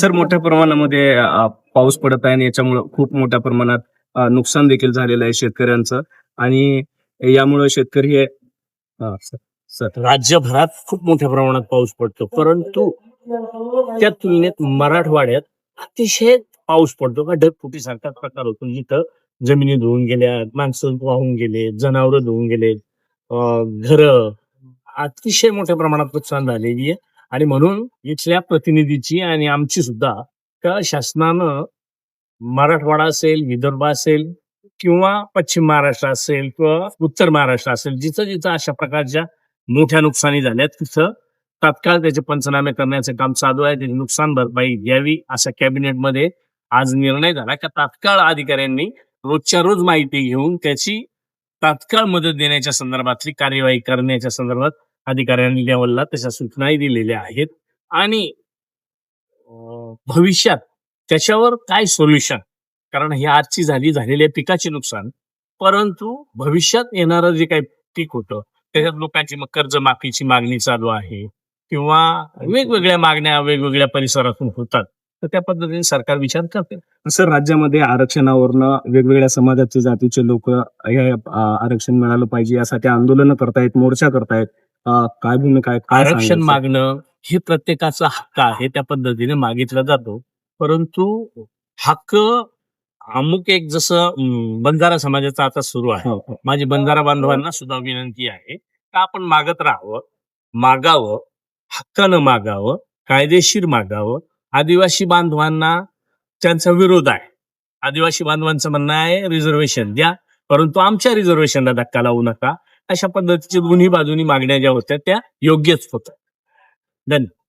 Sir मोठ्या प्रमाणामध्ये पाऊस पडत आहे आणि याच्यामुळे खूप मोठ्या प्रमाणात नुकसान देखील झालेलं आहे शेतकऱ्यांचं. आणि यामुळे शेतकरी हे राज्यभरात खूप मोठ्या प्रमाणात पाऊस पडतो. परंतु त्या तुलनेत मराठवाड्यात अतिशय पाऊस पडतो का? ढगफुटीसारखा प्रकार होतो. जिथं जमिनी धुवून गेल्या माणसं वाहून गेले जनावरं धुवून गेले घर अतिशय मोठ्या प्रमाणात नुकसान झालेली आहे. आणि म्हणून इथल्या प्रतिनिधीची आणि आमची सुद्धा का शासनानं मराठवाडा असेल विदर्भ असेल किंवा पश्चिम महाराष्ट्र असेल किंवा उत्तर महाराष्ट्र असेल जिथं जिथं अशा प्रकारच्या मोठ्या नुकसानी झाल्या तिथं तात्काळ त्याचे पंचनामे करण्याचं काम चालू आहे. त्याची नुकसान भरपाई घ्यावी असा कॅबिनेटमध्ये आज निर्णय झाला. का तात्काळ अधिकाऱ्यांनी रोजच्या रोज माहिती घेऊन त्याची तात्काळ मदत देण्याच्या संदर्भातली कार्यवाही करण्याच्या संदर्भात अधिकाऱ्यांनी लेवलला तशा सूचनाही दिलेल्या आहेत आणि भविष्यात त्याच्यावर काय सोल्युशन कारण ही आजची झाली झालेल्या पिकाचे नुकसान परंतु भविष्यात येणारं जे काही पीक होतं त्याच्यात लोकांची मग कर्जमाफीची मागणी चालू आहे किंवा वेगवेगळ्या मागण्या वेगवेगळ्या परिसरातून होतात. तर त्या पद्धतीने सरकार विचार करते. सर राज्यामध्ये आरक्षणावरनं वेगवेगळ्या समाजाचे जातीचे लोक हे आरक्षण मिळालं पाहिजे यासाठी आंदोलन करतायत मोर्चा करतायत. काय भूमिका आहे? आरक्षण? मागणं हे प्रत्येकाचा हक्क आहे त्या पद्धतीने मागितला जातो. परंतु हक्क अमुक एक जसं बंजारा समाजाचा आता सुरू आहे. हो, हो. माझी बंजारा बांधवांना सुद्धा विनंती आहे का आपण मागत राहावं मागावं हक्कानं मागावं कायदेशीर मागावं आदिवासी बांधवांना त्यांचा विरोध आहे. आदिवासी बांधवांचं म्हणणं आहे रिझर्वेशन द्या. परंतु आमच्या रिझर्वेशनला धक्का लावू नका. अशा पद्धतीच्या दोन्ही बाजूनी मागण्या ज्या होत्या त्या योग्यच होत्या. धन्यवाद